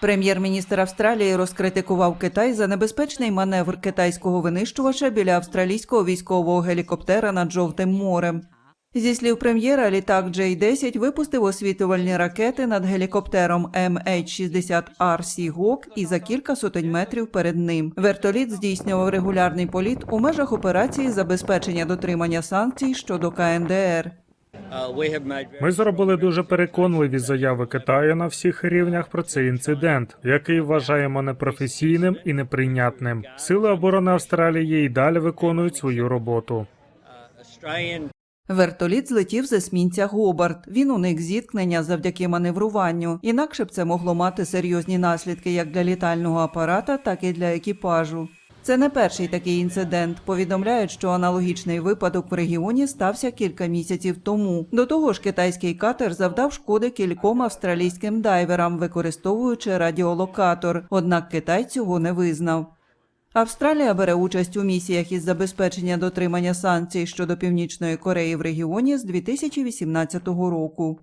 Прем'єр-міністр Австралії розкритикував Китай за небезпечний маневр китайського винищувача біля австралійського військового гелікоптера над Жовтим морем. Зі слів прем'єра, літак J-10 випустив освітлювальні ракети над гелікоптером MH-60R Seahawk і за кілька сотень метрів перед ним. Вертоліт здійснював регулярний політ у межах операції забезпечення дотримання санкцій щодо КНДР. Ми зробили дуже переконливі заяви Китаю на всіх рівнях про цей інцидент, який вважаємо непрофесійним і неприйнятним. Сили оборони Австралії і далі виконують свою роботу. Вертоліт злетів з есмінця Гобарт. Він уник зіткнення завдяки маневруванню. Інакше б це могло мати серйозні наслідки як для літального апарата, так і для екіпажу. Це не перший такий інцидент. Повідомляють, що аналогічний випадок в регіоні стався кілька місяців тому. До того ж, китайський катер завдав шкоди кільком австралійським дайверам, використовуючи радіолокатор. Однак Китай цього не визнав. Австралія бере участь у місіях із забезпечення дотримання санкцій щодо Північної Кореї в регіоні з 2018 року.